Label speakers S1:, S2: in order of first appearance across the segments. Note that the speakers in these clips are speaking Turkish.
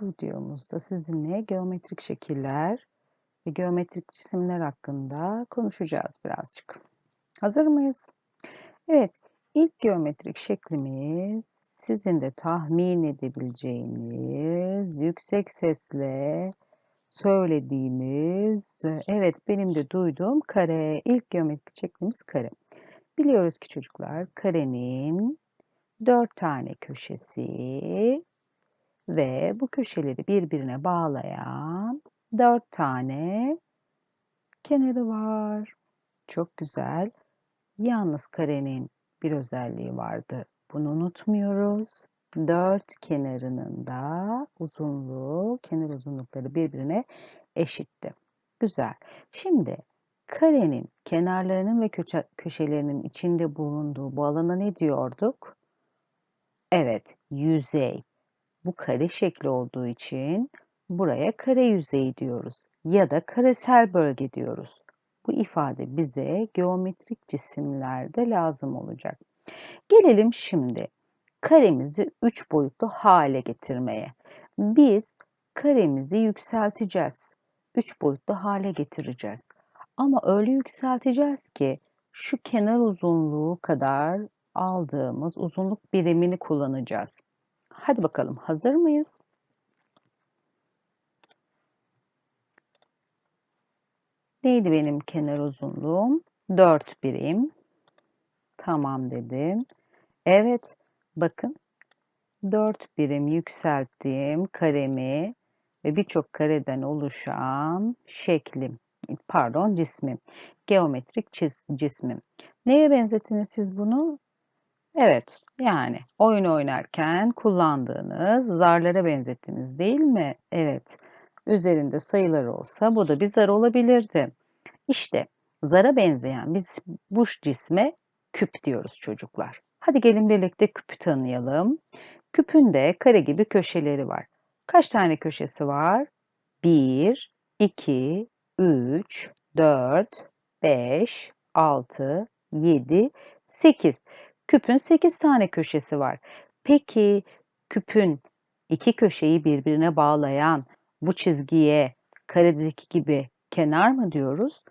S1: Bu videomuzda sizinle geometrik şekiller ve geometrik cisimler hakkında konuşacağız birazcık. Hazır mıyız? Evet, ilk geometrik şeklimiz sizin de tahmin edebileceğiniz, yüksek sesle söylediğiniz, evet benim de duyduğum kare. İlk geometrik şeklimiz kare. Biliyoruz ki çocuklar karenin dört tane köşesi ve bu köşeleri birbirine bağlayan dört tane kenarı var. Çok güzel. Yalnız karenin bir özelliği vardı. Bunu unutmuyoruz. Dört kenarının da uzunluğu, kenar uzunlukları birbirine eşitti. Güzel. Şimdi karenin kenarlarının ve köşe, köşelerinin içinde bulunduğu bu alana ne diyorduk? Evet, yüzey. Bu kare şekli olduğu için buraya kare yüzeyi diyoruz ya da karesel bölge diyoruz. Bu ifade bize geometrik cisimlerde lazım olacak. Gelelim şimdi karemizi üç boyutlu hale getirmeye. Biz karemizi yükselteceğiz. Üç boyutlu hale getireceğiz. Ama öyle yükselteceğiz ki şu kenar uzunluğu kadar aldığımız uzunluk birimini kullanacağız. Hadi bakalım hazır mıyız? Neydi benim kenar uzunluğum? 4 birim. Tamam dedim. Evet bakın 4 birim yükselttiğim karemi ve birçok kareden oluşan şeklim, pardon cismim, geometrik çiz, cismim. Neye benzettiniz siz bunu? Evet, yani oyun oynarken kullandığınız zarlara benzettiniz değil mi? Evet. Üzerinde sayılar olsa bu da bir zar olabilirdi. İşte zara benzeyen biz bu cisme küp diyoruz çocuklar. Hadi gelin birlikte küpü tanıyalım. Küpün de kare gibi köşeleri var. Kaç tane köşesi var? 1, 2, 3, 4, 5, 6, 7, 8. Küpün 8 tane köşesi var. Peki küpün iki köşeyi birbirine bağlayan bu çizgiye karedeki gibi kenar mı diyoruz?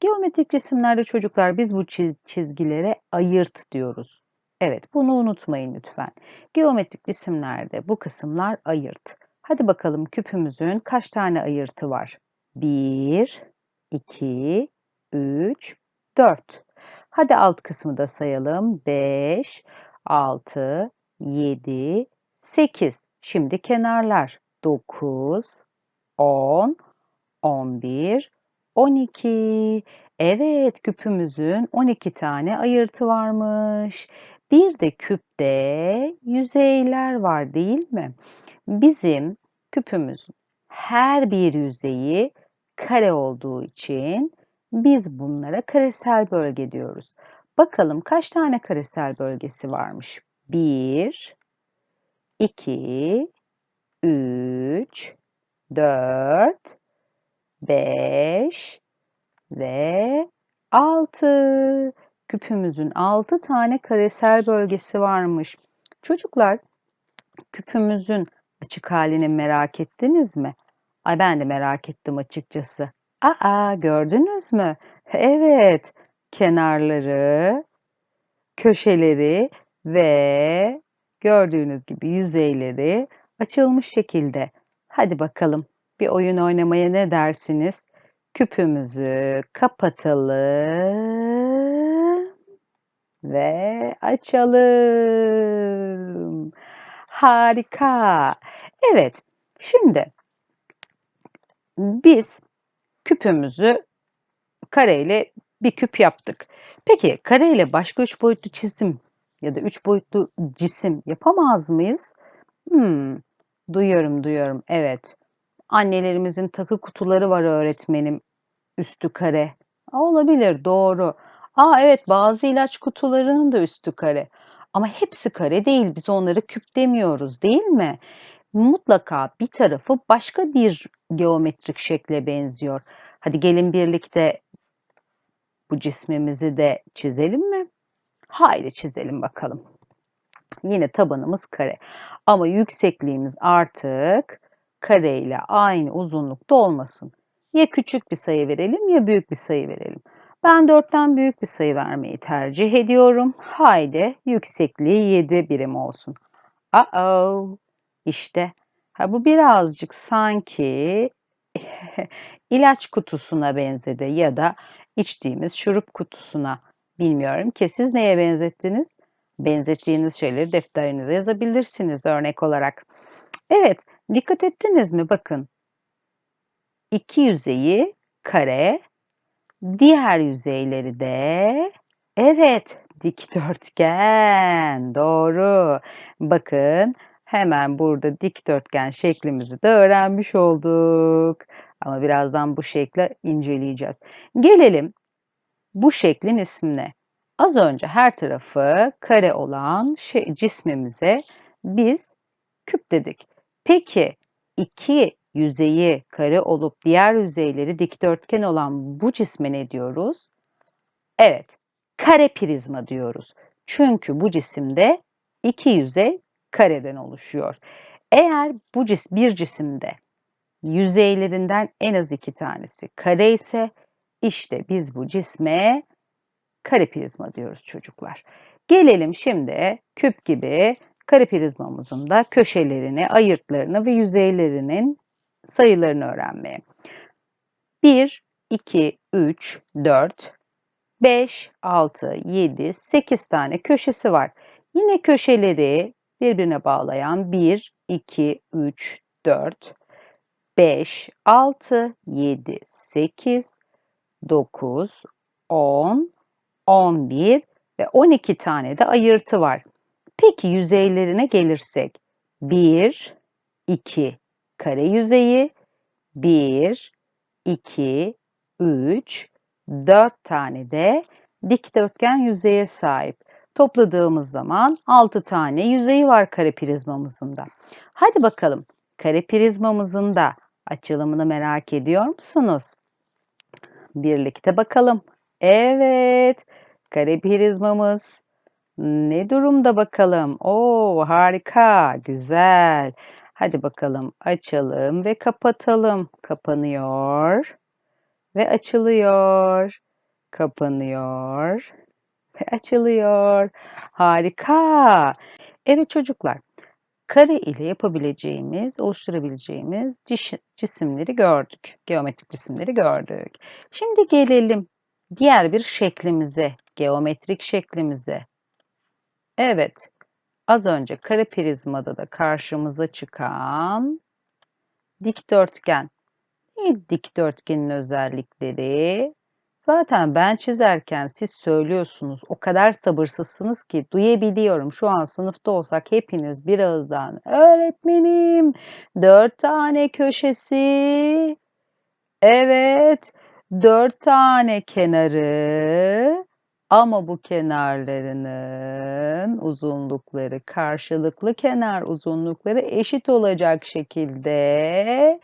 S1: Geometrik cisimlerde çocuklar biz bu çiz çizgilere ayırt diyoruz. Evet bunu unutmayın lütfen. Geometrik cisimlerde bu kısımlar ayırt. Hadi bakalım küpümüzün kaç tane ayırtı var? 1, 2, 3, 4. Hadi alt kısmı da sayalım. 5, 6, 7, 8. Şimdi kenarlar. 9, 10, 11, 12. Evet küpümüzün 12 tane ayırtı varmış. Bir de küpte yüzeyler var değil mi? Bizim küpümüzün her bir yüzeyi kare olduğu için biz bunlara karesel bölge diyoruz. Bakalım kaç tane karesel bölgesi varmış? 1, 2, 3, 4, 5 ve 6. Küpümüzün 6 tane karesel bölgesi varmış. Çocuklar küpümüzün açık halini merak ettiniz mi? Ay ben de merak ettim açıkçası. Aa gördünüz mü? Evet, kenarları, köşeleri ve gördüğünüz gibi yüzeyleri açılmış şekilde. Hadi bakalım bir oyun oynamaya ne dersiniz? Küpümüzü kapatalım ve açalım. Harika. Evet, şimdi biz küpümüzü kareyle bir küp yaptık. Peki kareyle başka üç boyutlu çizim ya da üç boyutlu cisim yapamaz mıyız? Hmm, duyuyorum duyuyorum evet. Annelerimizin takı kutuları var öğretmenim üstü kare. olabilir doğru. Aa evet bazı ilaç kutularının da üstü kare. Ama hepsi kare değil. Biz onları küp demiyoruz değil mi? Mutlaka bir tarafı başka bir geometrik şekle benziyor. Hadi gelin birlikte bu cismimizi de çizelim mi? Haydi çizelim bakalım. Yine tabanımız kare. Ama yüksekliğimiz artık kare ile aynı uzunlukta olmasın. Ya küçük bir sayı verelim ya büyük bir sayı verelim. Ben 4'ten büyük bir sayı vermeyi tercih ediyorum. Haydi yüksekliği 7 birim olsun. Uh-oh. İşte ha bu birazcık sanki ilaç kutusuna benzedi ya da içtiğimiz şurup kutusuna. Bilmiyorum ki siz neye benzettiniz? Benzettiğiniz şeyleri defterinize yazabilirsiniz örnek olarak. Evet, dikkat ettiniz mi? Bakın. İki yüzeyi kare, diğer yüzeyleri de evet dikdörtgen. Doğru. Bakın hemen burada dikdörtgen şeklimizi de öğrenmiş olduk. Ama birazdan bu şekli inceleyeceğiz. Gelelim bu şeklin ismine. Az önce her tarafı kare olan şey, cismimize biz küp dedik. Peki iki yüzeyi kare olup diğer yüzeyleri dikdörtgen olan bu cisme ne diyoruz? Evet, kare prizma diyoruz. Çünkü bu cisimde iki yüzey kareden oluşuyor. Eğer bu cis bir cisimde yüzeylerinden en az iki tanesi kare ise işte biz bu cisme kare prizma diyoruz çocuklar. Gelelim şimdi küp gibi kare prizmamızın da köşelerini, ayırtlarını ve yüzeylerinin sayılarını öğrenmeye. 1, 2, 3, 4, 5, 6, 7, 8 tane köşesi var. Yine köşeleri birbirine bağlayan 1, 2, 3, 4, 5, 6, 7, 8, 9, 10, 11 ve 12 tane de ayırtı var. Peki yüzeylerine gelirsek 1, 2 kare yüzeyi, 1, 2, 3, 4 tane de dikdörtgen yüzeye sahip. Topladığımız zaman 6 tane yüzeyi var kare prizmamızın da. Hadi bakalım kare prizmamızın da açılımını merak ediyor musunuz? Birlikte bakalım. Evet, kare prizmamız ne durumda bakalım? Oo, harika, güzel. Hadi bakalım açalım ve kapatalım. Kapanıyor ve açılıyor. Kapanıyor açılıyor. Harika. Evet çocuklar, kare ile yapabileceğimiz, oluşturabileceğimiz cisimleri gördük. Geometrik cisimleri gördük. Şimdi gelelim diğer bir şeklimize, geometrik şeklimize. Evet, az önce kare prizmada da karşımıza çıkan dikdörtgen. Dikdörtgenin özellikleri? Zaten ben çizerken siz söylüyorsunuz. O kadar sabırsızsınız ki duyabiliyorum. Şu an sınıfta olsak hepiniz bir ağızdan öğretmenim dört tane köşesi. Evet dört tane kenarı ama bu kenarlarının uzunlukları karşılıklı kenar uzunlukları eşit olacak şekilde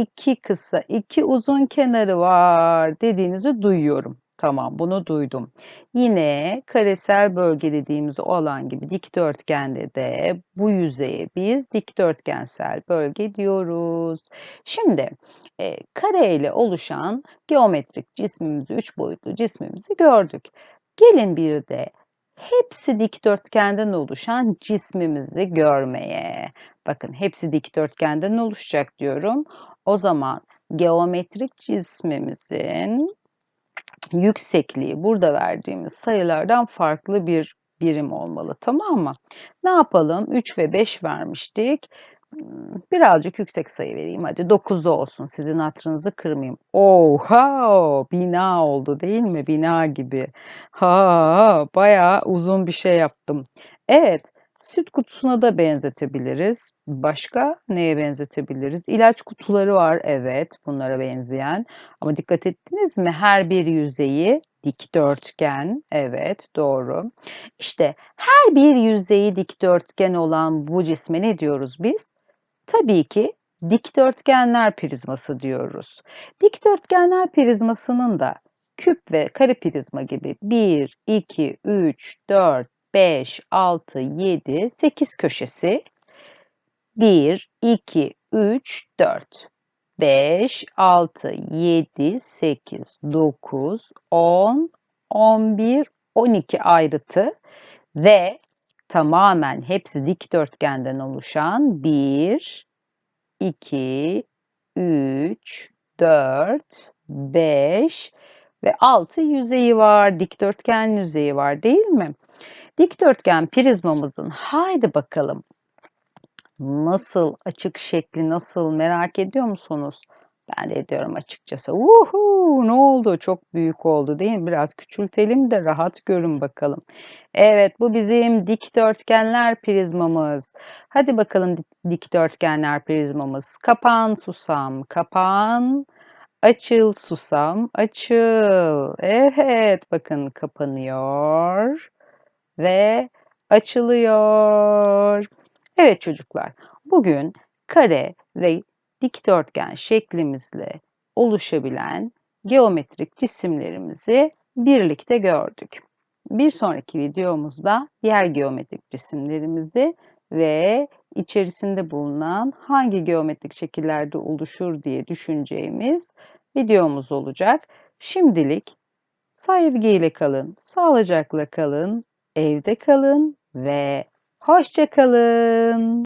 S1: iki kısa, iki uzun kenarı var dediğinizi duyuyorum. Tamam bunu duydum. Yine karesel bölge dediğimiz o alan gibi dikdörtgende de bu yüzeye biz dikdörtgensel bölge diyoruz. Şimdi e, kare ile oluşan geometrik cismimizi, üç boyutlu cismimizi gördük. Gelin bir de hepsi dikdörtgenden oluşan cismimizi görmeye. Bakın hepsi dikdörtgenden oluşacak diyorum. O zaman geometrik cismimizin yüksekliği burada verdiğimiz sayılardan farklı bir birim olmalı tamam mı? Ne yapalım? 3 ve 5 vermiştik. Birazcık yüksek sayı vereyim hadi 9 olsun sizin hatırınızı kırmayayım. Oha bina oldu değil mi? Bina gibi. Ha bayağı uzun bir şey yaptım. Evet Süt kutusuna da benzetebiliriz. Başka neye benzetebiliriz? İlaç kutuları var evet bunlara benzeyen. Ama dikkat ettiniz mi? Her bir yüzeyi dikdörtgen. Evet doğru. İşte her bir yüzeyi dikdörtgen olan bu cisme ne diyoruz biz? Tabii ki dikdörtgenler prizması diyoruz. Dikdörtgenler prizmasının da küp ve kare prizma gibi 1, 2, 3, 4, 5, 6, 7, 8 köşesi 1, 2, 3, 4, 5, 6, 7, 8, 9, 10, 11, 12 ayrıtı ve tamamen hepsi dikdörtgenden oluşan 1, 2, 3, 4, 5 ve 6 yüzeyi var. Dikdörtgen yüzeyi var değil mi? Dikdörtgen prizmamızın haydi bakalım nasıl açık şekli nasıl merak ediyor musunuz? Ben de ediyorum açıkçası. Uhu, ne oldu? Çok büyük oldu değil mi? Biraz küçültelim de rahat görün bakalım. Evet bu bizim dikdörtgenler prizmamız. Hadi bakalım dikdörtgenler prizmamız. Kapan susam, kapan. Açıl susam, açıl. Evet bakın kapanıyor ve açılıyor. Evet çocuklar, bugün kare ve dikdörtgen şeklimizle oluşabilen geometrik cisimlerimizi birlikte gördük. Bir sonraki videomuzda diğer geometrik cisimlerimizi ve içerisinde bulunan hangi geometrik şekillerde oluşur diye düşüneceğimiz videomuz olacak. Şimdilik sevgiyle kalın, sağlıcakla kalın, evde kalın ve hoşça kalın.